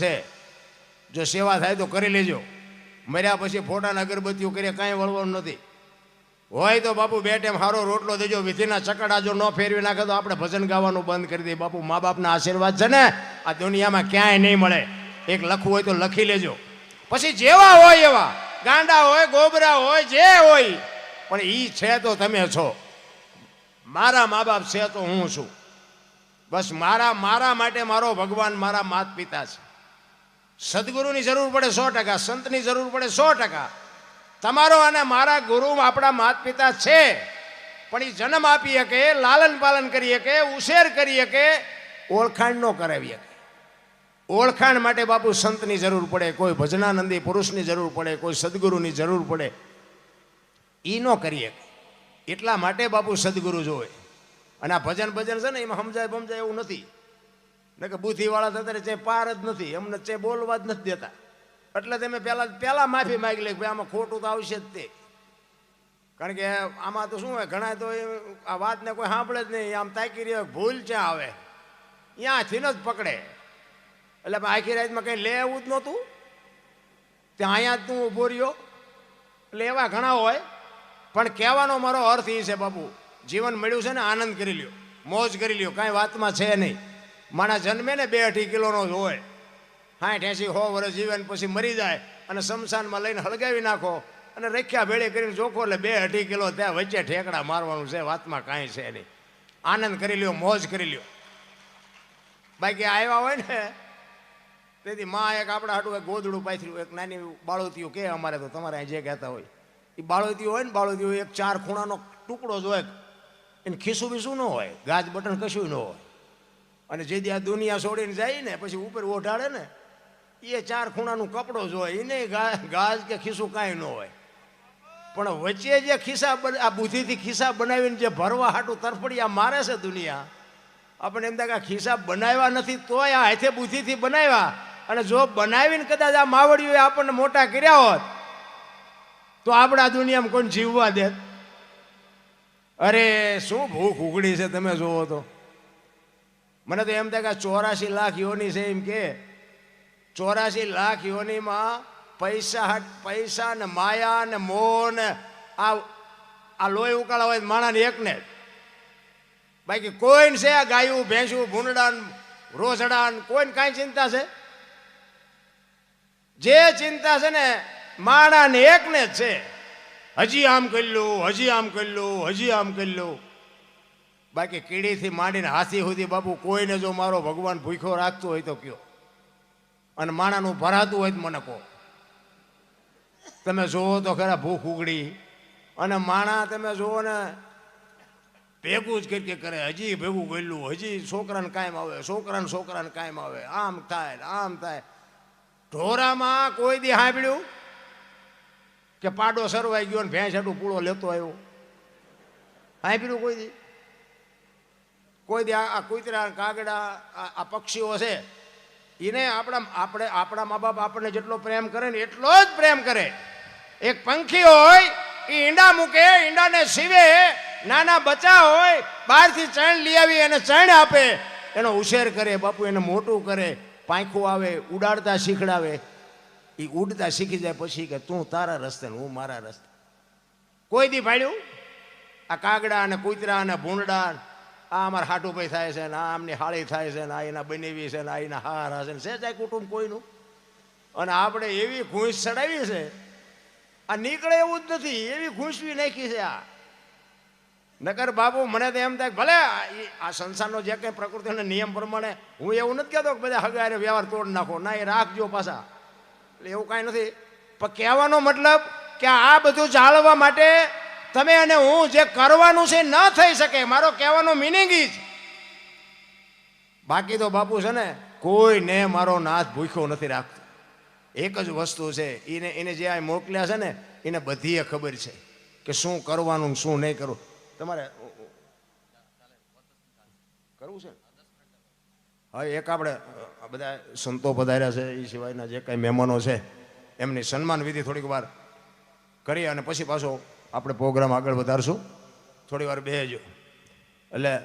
છે. જો સેવા થાય તો કરી લેજો. મર્યા પછી ફોટાના અગરબત્તીઓ કરીએ, કાંઈ વળવાનું નથી. હોય તો બાપુ બે ટાઈમ સારો રોટલો દેજો, વિધિના ચકડા જો ન ફેરવી નાખે તો આપણે ભજન ગાવાનું બંધ કરી દઈએ. બાપુ મા બાપના આશીર્વાદ છે ને, આ દુનિયામાં ક્યાંય નહીં મળે. એક લખવું હોય તો લખી લેજો. પછી જેવા હોય એવા, ગાંડા હોય, ગોબરા હોય, જે હોય, પણ એ છે તો તમે છો. મારા મા બાપ છે તો હું છું. બસ મારા મારા માટે મારો ભગવાન મારા માત પિતા છે. સદગુરુની જરૂર પડે સો ટકા, સંતની જરૂર પડે સો ટકા. તમારો અને મારા ગુરુ આપણા માત પિતા છે, પણ એ જન્મ આપી શકે, લાલન પાલન કરી શકે, ઉછેર કરી શકે, ઓળખાણ ન કરાવી શકે. ઓળખાણ માટે બાપુ સંતની જરૂર પડે, કોઈ ભજનાનંદી પુરુષની જરૂર પડે, કોઈ સદગુરુની જરૂર પડે. એ ન કરી શકે. એટલા માટે બાપુ સદગુરુ જોવે. અને આ ભજન ભજન છે ને, એમાં સમજાય સમજાય એવું નથી. ને કે બુદ્ધિવાળા થતા ચે પાર જ નથી. અમને ચે બોલવા જ નથી દેતા. એટલે તમે પહેલા પહેલાં માફી માગી લે ભાઈ આમાં ખોટું તો આવશે જ તે. કારણ કે આમાં તો શું હોય, ઘણા તો આ વાતને કોઈ સાંભળે જ નહીં. આમ તાકી રહ્યો ભૂલ છે આવે? ત્યાંથી જ પકડે. એટલે આખી રાતમાં કંઈ લેવું જ નહોતું. ત્યાં અહીંયા જ તું ઊભો રહ્યો. એટલે એવા ઘણા હોય. પણ કહેવાનો મારો અર્થ એ છે બાબુ જીવન મળ્યું છે ને આનંદ કરી લ્યો. મોજ કરી લ્યો. કાંઈ વાતમાં છે નહીં. માણા જન્મે ને બે અઢી કિલોનો જ હોય. સાઠ એંસી સો વર્ષ જીવન પછી મરી જાય અને શમશાનમાં લઈને હળગાવી નાખો અને રખ્યા ભેળે કરીને જોખો એટલે બે અઢી કિલો ત્યાં વચ્ચે ઠેકડા મારવાનું છે, વાતમાં કાંઈ છે નહીં. આનંદ કરી લ્યો, મોજ કરી લ્યો. બાકી આવ્યા હોય ને, તેથી માં એક આપણા હાટું એક ગોદડું પાથર્યું, એક નાની બાળોતીઓ કે અમારે તો તમારે જે કહેતા હોય. એ બાળોતીઓ હોય ને, બાળોતીઓ એક ચાર ખૂણાનો ટુકડો જ હોય. એને ખીસું બીસું ન હોય, ગાજ બટન કશું ન હોય. અને જે આ દુનિયા છોડીને જાય ને, પછી ઉપર ઓઢાડે ને એ ચાર ખૂણાનું કપડો જ હોય એને ગાજ કે ખિસ્સું કાંઈ ન હોય. પણ વચ્ચે જે ખિસ્સા આ બુદ્ધિથી ખિસ્સા બનાવીને જે ભરવા હાટું તરફડિયા મારે છે દુનિયા, આપણે એમ થાય કે ખિસ્સા બનાવ્યા નથી તોય આ હાથે બુદ્ધિથી બનાવ્યા. અને જો બનાવીને કદાચ આ માવડીઓએ આપણને મોટા કર્યા હોત, તો આપણા દુનિયામાં કોઈને જીવવા દે અરે, શું ભૂખ ઉઘડી છે તમે જોવો તો. મને તો એમ થાય કે ચોરાશી લાખ યોની છે એમ કે. ચોરાશી લાખ યોનીમાં પૈસા પૈસા ને માયા ને મોહ ને આ આ લોહી ઉકાળા હોય માણાને એકને જ. બાકી કોઈને છે આ ગાયું, ભેંસું, ભૂંડડા રોસડાન કોઈને કાંઈ ચિંતા છે? જે ચિંતા છે ને માણાને એકને જ છે. હજી આમ કરી લો હજી આમ કરી લો હજી આમ કરી લો બાકી કીડીથી માંડીને હાથી સુધી બાપુ કોઈને જો મારો ભગવાન ભૂખ્યો રાખતો હોય તો કયો? અને માણાનું ભરાતું હોય તો મને કહો. તમે જોવો તો ખરા ભૂખ ઉગડી. અને માણા તમે જોવો ને ભેગું જ કે કરે, હજી ભેગું ગયેલું, હજી છોકરાને કાયમ આવે, છોકરાને છોકરાને કાયમ આવે, આમ થાય આમ થાય. ઢોરામાં કોઈ દી સાંભળ્યું કે પાડો સરવાઈ ગયો ને ભેંસ હાટું પૂળો લેતો આવ્યો? સાંભળ્યું કોઈ દી? કોઈ દે આ કૂતરા કાગડા, આ પક્ષીઓ છે એને આપણા આપણે આપણા મા બાપ આપણને જેટલો પ્રેમ કરે ને એટલો જ પ્રેમ કરે. એક પંખી હોય, એ ઈંડા મૂકે, ઈંડાને સીવે, નાના બચ્ચા હોય, બહારથી ચણ લઈ આવી અને ચણ આપે. એનો ઉછેર કરે, બાપુ એને મોટું કરે, પાંખું આવે, ઉડાડતા શીખડાવે. એ ઉડતા શીખી જાય પછી કે તું તારા રસ્તે હું મારા રસ્તે. કોઈ દી ભાડ્યું? આ કાગડા અને કૂતરા અને ભૂંડડા આ અમારા હાટુભાઈ થાય છે ને આમની હાળી થાય છે ને આ એના બનેવી છે ને આ એના હાર હશે ને છે કુટુંબ કોઈનું. અને આપણે એવી ઘૂંસ ચડાવી છે, આ નીકળે એવું જ નથી, એવી ઘૂંસવી નાખી છે આ. નકર બાબુ મને તો એમ થાય ભલે આ સંસારનો જે કંઈ પ્રકૃતિનો નિયમ પ્રમાણે હું એવું નથી કહેતો કે બધા હગારે વ્યવહાર તોડ નાખો, ના, એ રાખજો પાછા. એટલે એવું કાંઈ નથી. પણ કહેવાનો મતલબ કે આ બધું જાળવવા માટે તમે અને હું જે કરવાનું છે ન થઈ શકે, મારો કહેવાનો મિનિંગ જ બાકી તો બાપુ છે ને, કોઈને મારો નાથ ભૂખ્યો નથી રાખતો. એક જ વસ્તુ છે, એને એને જે આ મોકલ્યા છે ને, એને બધીએ ખબર છે કે શું કરવાનું શું નહીં કરવું. તમારે, કરવું છે? હા, એક આપણે બધા સંતો પધાર્યા છે એ સિવાયના જે કાંઈ મહેમાનો છે, એમની સન્માન વિધિ થોડીક વાર કરી અને પછી પાછો આપણે પ્રોગ્રામ આગળ વધારશું. થોડી વાર બેહજો. એટલે